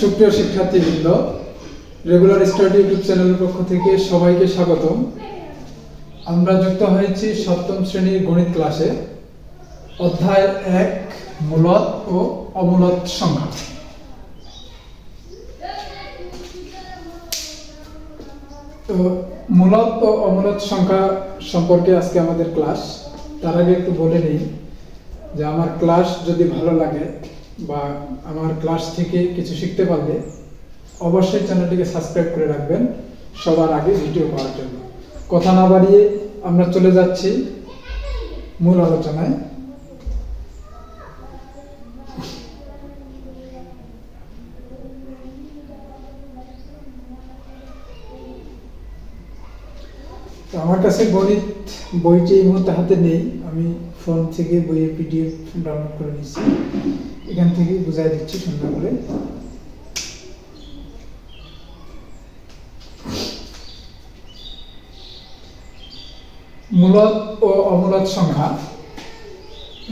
সুপ্রিয় শিক্ষার্থীবৃন্দ regular study YouTube চ্যানেলের পক্ষ থেকে সবাইকে স্বাগতম। আমরা যুক্ত হয়েছি সপ্তম শ্রেণির গণিত ক্লাসে। অধ্যায় এক, মূলত ও অমূলত সংখ্যা। তো মূলত ও অমূলত সংখ্যা সম্পর্কে আজকে আমাদের ক্লাস। তার আগে একটু বলে নিই যে আমার ক্লাস যদি ভালো লাগে বা আমার ক্লাস থেকে কিছু শিখতে পারলে অবশ্যই চ্যানেলটিকে সাবস্ক্রাইব করে রাখবেন, সবার আগে ভিডিও পাওয়ার জন্য। কথা না বাড়িয়ে আমরা চলে যাচ্ছি মূল আলোচনায়। আমার কাছে গণিত বইটি এই মুহূর্তে হাতে নেই, আমি ফোন থেকে বইয়ের পিডিএফ ডাউনলোড করে নিচ্ছি। এখান থেকে বুঝাই দিচ্ছি সুন্দর করে। মূলত ও অমূলত সংখ্যা।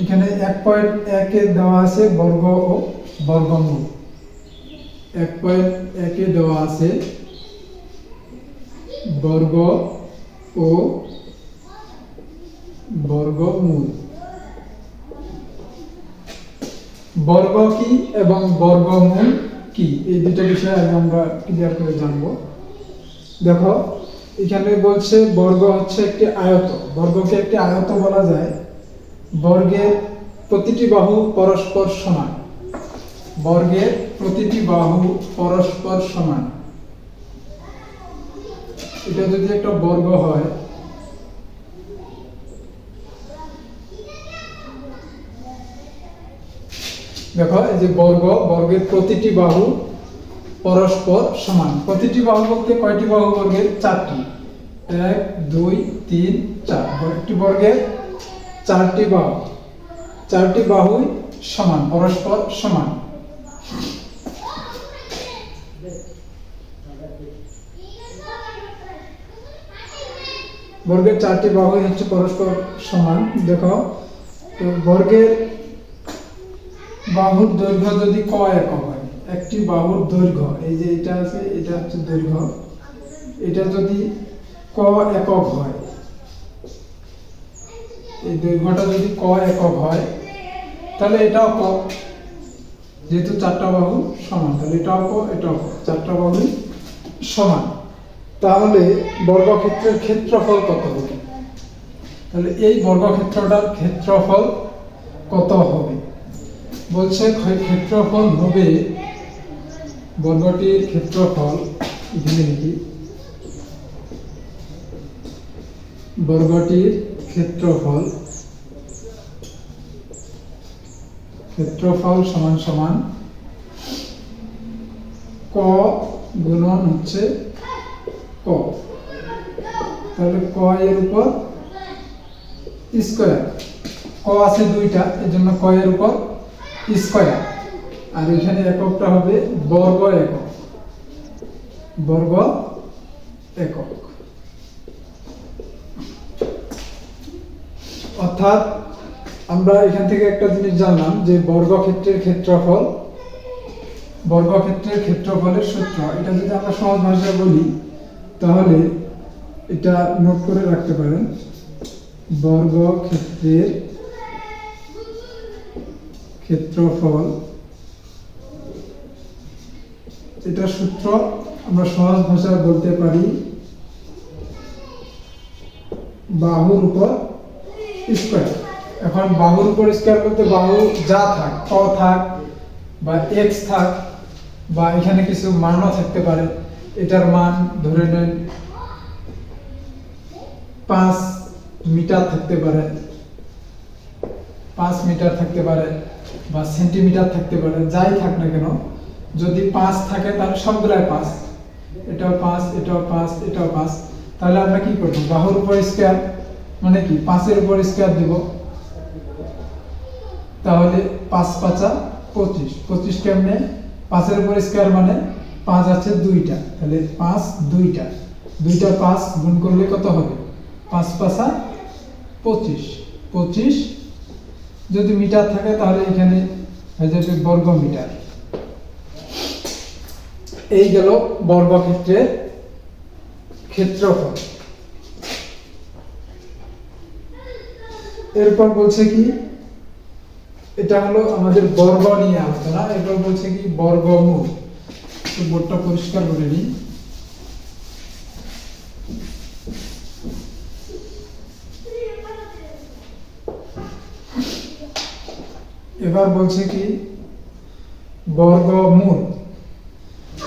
এখানে এক পয়েন্ট একে দেওয়া আছে বর্গ ও বর্গমূল। এক পয়েন্ট একে দেওয়া আছে বর্গ ও বর্গমূল। বর্গ কি এবং বর্গমূল কি? এই দুটো বিষয়ে আগে আমরা ক্লিয়ার করে জানব। দেখো, এখানে বলছে বর্গ হচ্ছে একটি আয়ত। বর্গকে একটি আয়ত বলা যায়। বর্গের প্রতিটি বাহু পরস্পর সমান। বর্গের প্রতিটি বাহু পরস্পর সমান। এটা যদি একটা বর্গ হয় দেখো, এই যে বর্গ, বর্গের প্রতিটি বাহু পরস্পর সমান। প্রতিটি বাহু বলতে কয়টি বাহু বর্গের? চারটি। এক, দুই, তিন, চার। একটি বর্গের চারটি বাহু। চারটি বাহুই সমান, পরস্পর সমান। বর্গের চারটি বাহুই হচ্ছে পরস্পর সমান। দেখো বর্গের বাহুর দৈর্ঘ্য যদি ক একক হয়, একটি বাহুর দৈর্ঘ্য, এই যে এটা আছে, এটা হচ্ছে দৈর্ঘ্য। এটা যদি ক একক হয়, এই দৈর্ঘ্যটা যদি ক একক হয়, তাহলে এটাও ক। যেহেতু চারটা বাহু সমান, তাহলে এটাও ক এটাও ক, চারটা বাহুই সমান। তাহলে বর্গক্ষেত্রের ক্ষেত্রফল কত হবে? তাহলে এই বর্গক্ষেত্রটার ক্ষেত্রফল কত হবে? বলছে ক্ষেত্রফল হবে বর্গটির ক্ষেত্রফল, এখানে লিখি। বর্গটির ক্ষেত্রফল ক্ষেত্রফল সমান সমান ক গুণন হচ্ছে ক। তাহলে ক এর উপর স্কোয়ার। ক আছে দুইটা এর জন্য ক এর উপর স্কোয়ার। আর এখানে এককটা হবে বর্গ একক। বর্গ একক। অর্থাৎ আমরা এখান থেকে একটা জিনিস জানলাম যে বর্গক্ষেত্রের ক্ষেত্রফল, বর্গক্ষেত্রের ক্ষেত্রফলের সূত্র। এটা যদি আমরা সহজ ভাষায় বলি, তাহলে এটা নোট করে রাখতে পারেন। বর্গক্ষেত্রের ক্ষেত্রফল। এটা সূত্র আমরা সহজ ভাষায় বলতে পারি, বাহুর উপর স্কোয়ার এখন বাহুর উপর স্কোয়ার বলতে বাহু যা থাক ক থাক, বা এক্স থাক, বা এখানে কিছু মানও থাকতে পারে। এটার মান ধরে নেন পাঁচ মিটার থাকতে পারে। পাঁচ মিটার থাকতে পারে। বা সেন্টিমিটার থাকতে পারে, যাই থাক না কেন, যদি পাঁচ থাকে তাহলে সবগুলাই পাঁচ। এটাও পাঁচ এটাও পাঁচ এটাও পাঁচ। তাহলে আমরা কি করব? বাহুর উপর স্কোয়ার মানে কি? পাঁচের উপর স্কোয়ার দিব। তাহলে পাঁচ পাঁচা পঁচিশ। পঁচিশ কেমনে? পাঁচের উপর স্কোয়ার মানে পাঁচ আছে দুইটা। তাহলে পাঁচ দুইটা। দুইটা পাঁচ গুণ করলে কত হবে? পাঁচ পাঁচা পঁচিশ। পঁচিশ যদি মিটার থাকে, তাহলে এখানে হয়ে যাবে বর্গ মিটার। এই গেল বর্গক্ষেত্রের ক্ষেত্রফল। এরপর বলছে কি, এটা হলো আমাদের বর্গ নিয়ে আলোচনা। এরপর বলছে কি, বর্গমূল। বোর্ডটা পরিষ্কার করে নিই। এবার বলছে কি, বর্গমূল।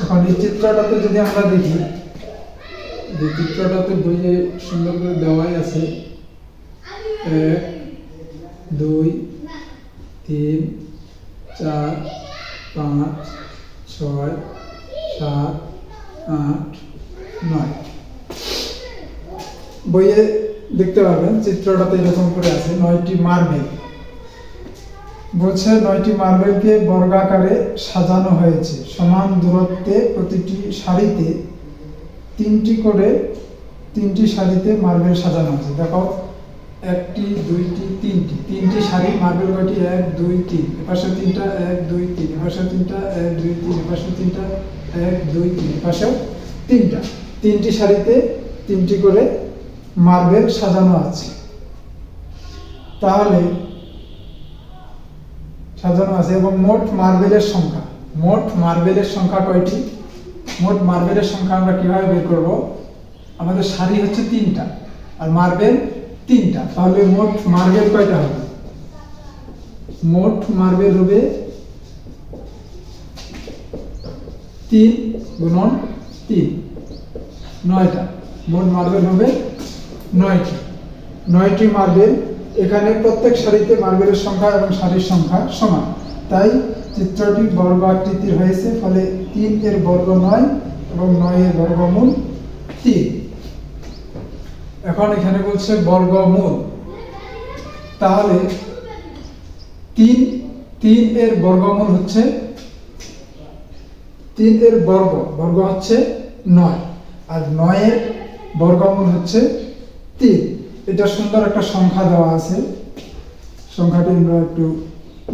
এখন এই চিত্রটাতে যদি আমরা দেখি যে চিত্রটাতে বইয়ে সুন্দর করে দেওয়াই আছে। এক, দুই, তিন, চার, পাঁচ, ছয়, সাত, আট, নয়। বইয়ে দেখতে পাবেন চিত্রটাতে এরকম করে আছে, নয়টি মার্বেল। বলছে নয়টি মার্বেলকে বর্গাকারে সাজানো হয়েছে। সমান দূরত্বে প্রতিটি সারিতে তিনটি করে তিনটি সারিতে মার্বেল সাজানো আছে দেখো, একটি, দুইটি, তিনটি। তিনটি সারি, মার্বেল কয়টি? এক, দুই, তিন। এপাশে তিনটা, এক, দুই, তিন। এপাশে তিনটা, এক, দুই, তিন। এপাশে তিনটা, এক, দুই, তিন। এপাশেও তিনটা। তিনটি সারিতে তিনটি করে মার্বেল সাজানো আছে। তাহলে সাজানো আছে এবং মোট মার্বেলের সংখ্যা। মোট মার্বেলের সংখ্যা কয়টি? মোট মার্বেলের সংখ্যা আমরা কীভাবে বের করব? আমাদের সারি হচ্ছে তিনটা আর মার্বেল তিনটা। তাহলে মোট মার্বেল কয়টা হবে? মোট মার্বেল হবে তিন গুণন তিন। নয়টা। মোট মার্বেল হবে নয়টি। নয়টি মার্বেল এখানে প্রত্যেক সারিতে মার্বেলের সংখ্যা এবং সারির সংখ্যা সমান। তাই চিত্রটি বর্গ আকৃতির হয়েছে, ফলে তিন এর বর্গ নয় এবং নয় এর বর্গমূল তিন। এখন এখানে বলছে বর্গমূল। তাহলে তিন তিন এর বর্গমূল হচ্ছে তিন এর বর্গ বর্গ হচ্ছে নয়। আর নয়ের বর্গমূল হচ্ছে তিন। এটা সুন্দর একটা সংখ্যা দেওয়া আছে। সংখ্যাটি আমরা একটু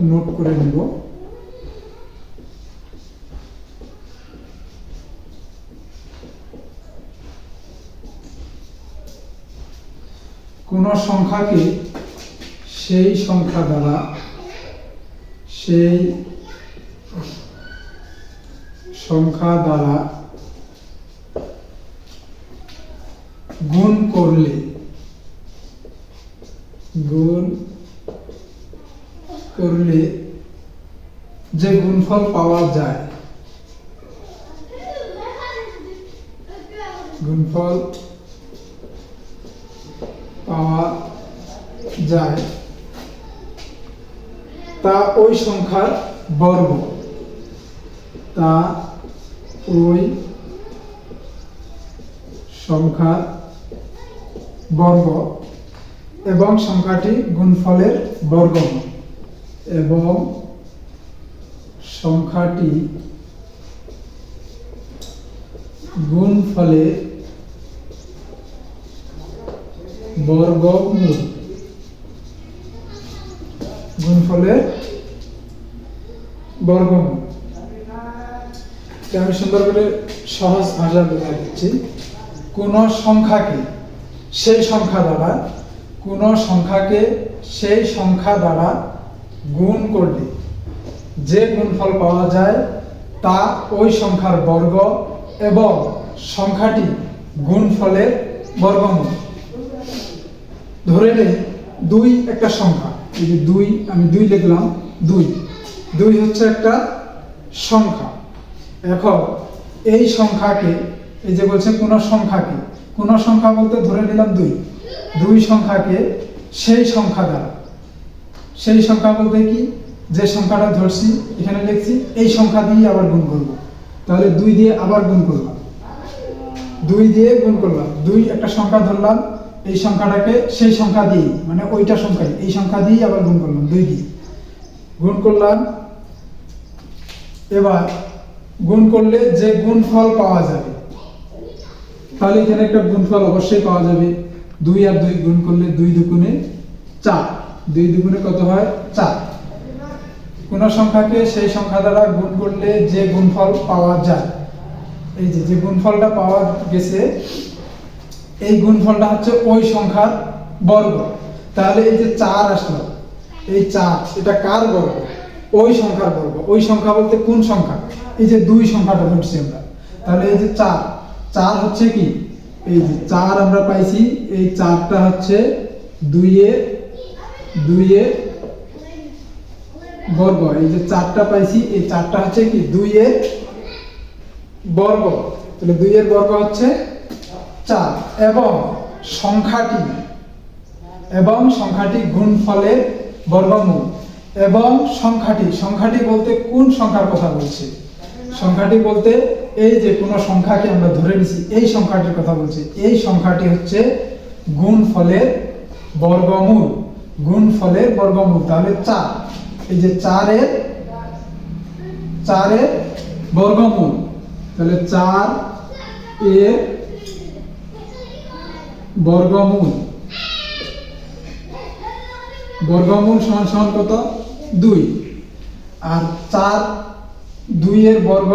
নোট করে নিব। কোন সংখ্যাকে সেই সংখ্যা দ্বারা, সেই সংখ্যা দ্বারা গুণ করলে গুণ করলে যে গুণফল পাওয়া যায়, গুণফল পাওয়া যায়, তা ওই সংখ্যার বর্গ। তা ওই সংখ্যা বর্গ। এবং সংখ্যাটি গুণফলের বর্গমূল এবং সংখ্যাটি গুণফলের বর্গমূল। গুণফলের বর্গমূল। আমি সুন্দর করে সহজ ভাষা বোঝা দিচ্ছি। কোন সংখ্যাকে সেই সংখ্যা দ্বারা কোন সংখ্যাকে সেই সংখ্যা দ্বারা গুণ করলে যে গুণফল পাওয়া যায়, তা ওই সংখ্যার বর্গ এবং সংখ্যাটি গুণফলের বর্গমূল। ধরে নেই দুই একটা সংখ্যা। এই যে দুই, আমি দুই লিখলাম, দুই। দুই হচ্ছে একটা সংখ্যা। এখন এই সংখ্যাকে, এই যে বলছে কোন সংখ্যাকে, কোন সংখ্যা বলতে ধরে নিলাম দুই। দুই সংখ্যাকে সেই সংখ্যা দ্বারা। সেই সংখ্যা বলতে কি? যে সংখ্যাটা ধরছি, এখানে লিখছি, এই সংখ্যা দিয়ে আবার গুণ করব। তাহলে দুই দিয়ে আবার গুণ করলাম। দুই দিয়ে গুণ করলাম। দুই একটা সংখ্যা ধরলাম, এই সংখ্যাটাকে সেই সংখ্যা দিয়ে মানে ওইটা সংখ্যাই এই সংখ্যা দিয়েই আবার গুণ করলাম দুই দিয়ে। গুণ করলাম, এবার গুণ করলে যে গুণফল পাওয়া যাবে, তাহলে এখানে একটা গুণফল অবশ্যই পাওয়া যাবে। দুই আর দুই গুণ করলে দুই দুগুণে চার। দুই দুগুণে কত হয়? চার। কোন সংখ্যাকে সেই সংখ্যা দ্বারা গুণ করলে যে গুণফল পাওয়া যায়। এই যে যে গুণফলটা পাওয়া গেছে, এই গুণফলটা হচ্ছে ওই সংখ্যার বর্গ। তাহলে এই যে চার আসলো, এই চার, এটা কার বর্গ? ওই সংখ্যার বর্গ। ওই সংখ্যা বলতে কোন সংখ্যা? এই যে দুই সংখ্যাটা ধরছি আমরা। তাহলে এই যে চার চার হচ্ছে কি? এই যে চার আমরা পাইছি, এই চারটা হচ্ছে দুইয়ের দুইয়ের বর্গ। এই যে চারটা পাইছি, এই চারটা হচ্ছে কি? দুই দুইয়ের বর্গ। তাহলে দুইয়ের বর্গ হচ্ছে চার। এবং সংখ্যাটি এবং সংখ্যাটি গুণ গুণফলের বর্গমূল। এবং সংখ্যাটি সংখ্যাটি বলতে কোন সংখ্যার কথা বলছি? সংখ্যাটি বলতে এই যে কোনো সংখ্যাকে আমরা ধরে নিছি, এই সংখ্যাটির কথা বলছি। এই সংখ্যাটি হচ্ছে গুণ ফলের বর্গমূল। গুণ ফলের বর্গমূল, তাহলে চার। এই যে চারের চারের বর্গমূল, তাহলে চার এর বর্গমূল। বর্গমূল সমান সমান কত? দুই। আর চার দুইয়ের বর্গ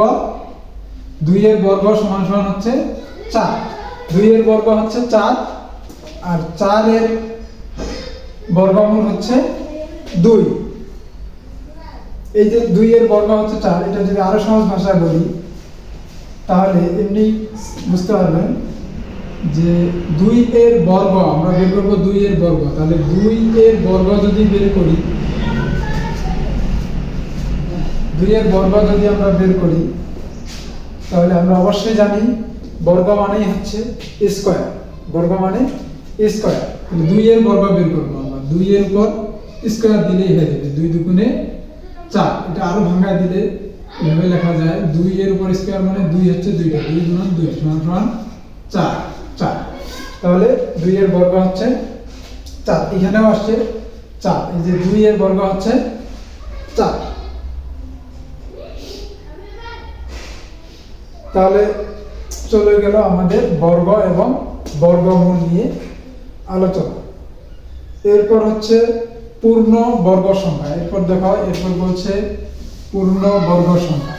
দুইয়ের বর্গ সমান সমান হচ্ছে চার। দুইয়ের বর্গ হচ্ছে চার, আর চারের বর্গমূল হচ্ছে দুই। এই যে দুইয়ের বর্গ হচ্ছে চার, এটা যদি আরও সহজ ভাষায় বলি, তাহলে এমনি বুঝতে পারবেন যে দুই এর বর্গ, আমরা বের করব দুই এর বর্গ। তাহলে দুই এর বর্গ যদি বের করি দুই এর বর্গ যদি আমরা বের করি, তাহলে আমরা অবশ্যই জানি বর্গ মানেই হচ্ছে স্কোয়ার বর্গ মানে স্কোয়ার তাহলে দুই এর বর্গ বের করব আমরা। দুইয়ের উপর স্কোয়ার দিলেই হয়ে যাবে দুই দুগুণে চার। এটা আরও ভাঙায় দিলে এভাবে লেখা যায় দুই এর উপর স্কোয়ার মানে দুই হচ্ছে দুইটা। দুই গুণন দুই সমান সমান চার চার। তাহলে দুই এর বর্গ হচ্ছে চার। এখানেও আসছে চার। এই যে দুই এর বর্গ হচ্ছে চার। তাহলে চলে গেল আমাদের বর্গ এবং বর্গমূল নিয়ে আলোচনা। এরপর হচ্ছে পূর্ণ বর্গ সংখ্যা। এরপর দেখা, এরপর বলছে পূর্ণ বর্গ সংখ্যা।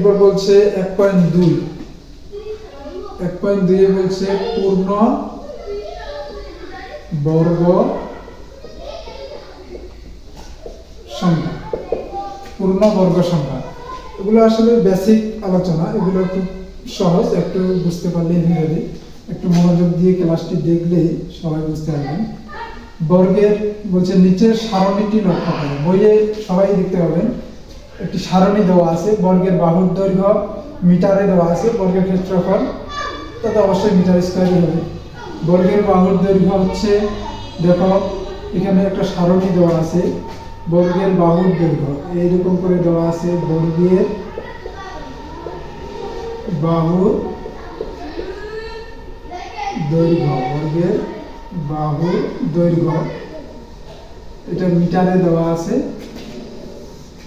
এরপর বলছে এক পয়েন্ট দুই। এক পয়েন্ট দুই বলছে পূর্ণ বর্গ সংখ্যা, পূর্ণ বর্গ সংখ্যা। এগুলো আসলে বেসিক আলোচনা, এগুলো খুব সহজ, একটু বুঝতে পারলেই হয়ে যাবে একটু মনোযোগ দিয়ে ক্লাসটি দেখলেই সবাই বুঝতে পারবেন। বর্গের বলছে নিচের সারণীটি লক্ষ্য করে। বইয়ে সবাই দেখতে পাবেন একটি সারণী দেওয়া আছে, বর্গের বাহুর দৈর্ঘ্য, মিটারে দেওয়া আছে, বর্গের ক্ষেত্রফল। তাতে অবশ্যই মিটার স্কোয়ারই হবে। বর্গের বাহুর দৈর্ঘ্য হচ্ছে, দেখো, এখানে একটা সারণী দেওয়া আছে, বর্গের বাহুর দৈর্ঘ্য। এইরকম করে দেওয়া আছে বর্গের বাহুর দৈর্ঘ্য, বর্গের বাহুর দৈর্ঘ্য। এটা মিটারে দেওয়া আছে।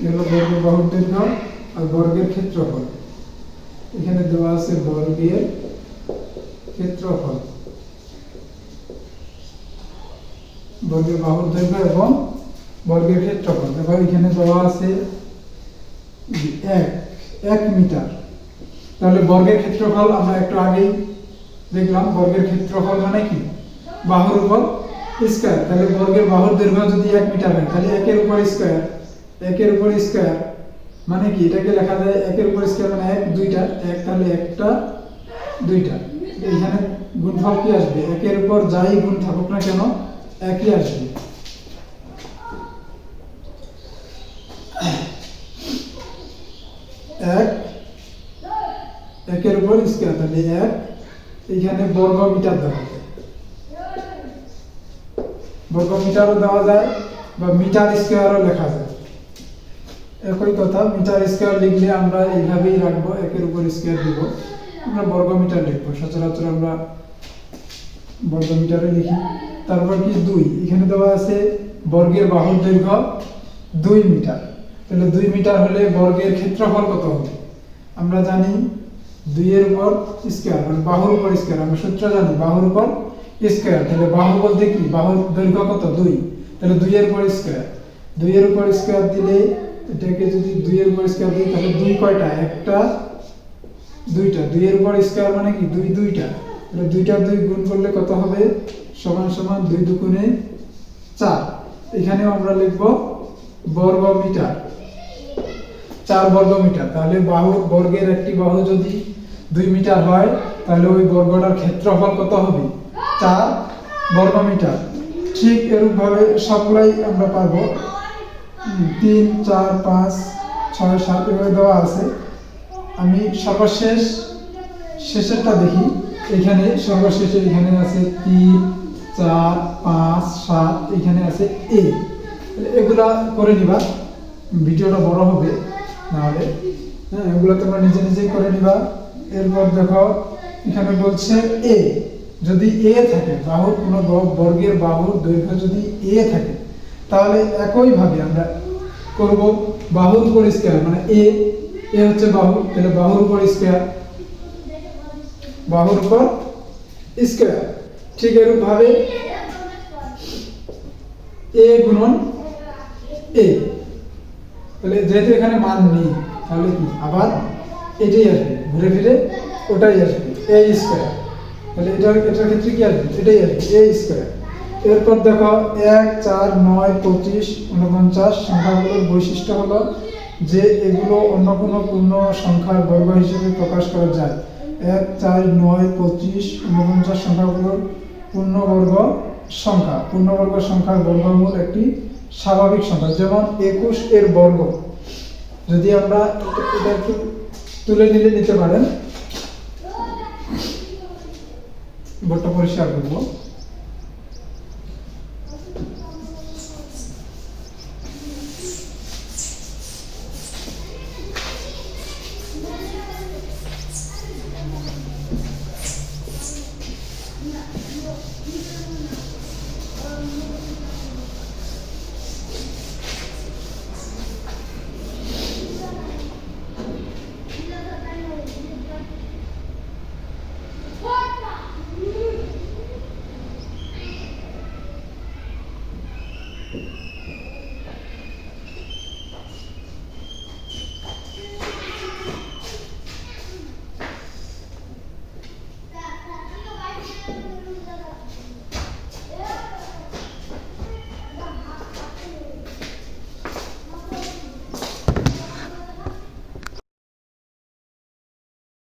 এগুলো দৈর্ঘ্য আর বর্গের ক্ষেত্রফল। এখানে দেওয়া আছে বর্গের ক্ষেত্রফল। বর্গের বাহুর দৈর্ঘ্য এবং বর্গের ক্ষেত্রফল। দেখো, এখানে দেওয়া আছে এক এক মিটার। তাহলে বর্গের ক্ষেত্রফল আমরা একটু আগেই দেখলাম। বর্গের ক্ষেত্রফল মানে কি? বাহুর উপর স্কোয়ার। তাহলে বর্গের বাহুর দৈর্ঘ্য যদি এক মিটার হয়, তাহলে একের উপর স্কয়ার একের উপর স্কয়ার মানে কি? এটাকে লেখা যায় একের উপর স্কয়ার মানে এক, দুইটা। এক তাহলে একটা, দুইটা। এখানে গুণফল কি আসবে? একের উপর যাই গুণ থাকুক না কেন, একই আসবে। এক, একের উপর স্কয়ার তাহলে এক। এখানে বর্গ মিটার দেওয়া যায়। বর্গ মিটারও দেওয়া যায় বা মিটার স্কয়ারও লেখা যায়। একই কথা, মিটার স্কোয়ার লিখলে আমরা এইভাবেই রাখব, একের উপর স্কোয়ার দিব। আমরা বর্গ মিটার লিখব, সচরাচর আমরা বর্গ মিটারে লিখি। তারপর কি? দুই। এখানে দেওয়া আছে বর্গের বাহুর দৈর্ঘ্য দুই মিটার। তাহলে দুই মিটার হলে বর্গের ক্ষেত্রফল কত হবে? আমরা জানি দুইয়ের উপর স্কোয়ার মানে বাহুর উপর স্কোয়ার। আমরা সূত্র জানি বাহুর উপর স্কোয়ার। তাহলে বাহু বলতে কি? বাহুর দৈর্ঘ্য কত? দুই। তাহলে দুইয়ের উপর স্কোয়ার। দুইয়ের উপর স্কোয়ার দিলে এটাকে যদি দুইয়ের উপর স্কোয়ার দিই তাহলে দুই কয়টা? একটা, দুইটা। দুইয়ের উপর স্কোয়ার মানে কি? দুই দুইটা। তাহলে দুইটা দুই গুণ করলে কত হবে? সমান সমান দুই দুগুণে চার। এখানেও আমরা লিখব বর্গ মিটার চার বর্গ মিটার তাহলে বাহু, বর্গের একটি বাহু যদি দুই মিটার হয়, তাহলে ওই বর্গটার ক্ষেত্রফল কত হবে? চার বর্গ মিটার ঠিক এরূপভাবে সবগুলাই আমরা পারব। তিন, চার, পাঁচ, ছয়, সাত এভাবে দেওয়া আছে। আমি সর্বশেষ শেষেরটা দেখি। এখানে সর্বশেষে এখানে আছে তিন, চার, পাঁচ, সাত, এখানে আছে এ। এগুলা করে নিবা। ভিডিওটা বড় হবে নাহলে। হ্যাঁ এগুলো তোমরা নিজে নিজেই করে নিবা। এরপর দেখো, এখানে বলছে এ। যদি এ থাকে, বাহুর কোনো বর্গের বাহুর দৈর্ঘ্য যদি এ থাকে তাহলে একইভাবে আমরা করব বাহুর উপর স্কয়ার মানে এ এ হচ্ছে বাহু, তাহলে বাহুর উপর স্কয়ার বাহুর উপর স্কয়ার ঠিক এরূপ ভাবে এ গুণন এ তাহলে যেহেতু এখানে মান নেই, তাহলে কি? আবার এটাই আসবে, ঘুরে ফিরে ওটাই আসবে এ স্কয়ার তাহলে এটা এটার ক্ষেত্রে কি আসবে? এটাই আসবে এ স্কয়ার এরপর দেখো এক, চার, নয়, পঁচিশ উনপঞ্চাশ সংখ্যাগুলোর বৈশিষ্ট্য হলো যে এগুলো অন্য কোনো পূর্ণ সংখ্যার বর্গ হিসেবে প্রকাশ করা যায়। এক, চার, নয়, পঁচিশ উনপঞ্চাশ সংখ্যাগুলোর পূর্ণবর্গ সংখ্যা। পূর্ণবর্গ সংখ্যার বর্গমূল একটি স্বাভাবিক সংখ্যা। যেমন একুশ এর বর্গ। যদি আমরা এটা- একটু তুলে নিলে নিতে পারেন। বোর্ডটা পরিষ্কার করব।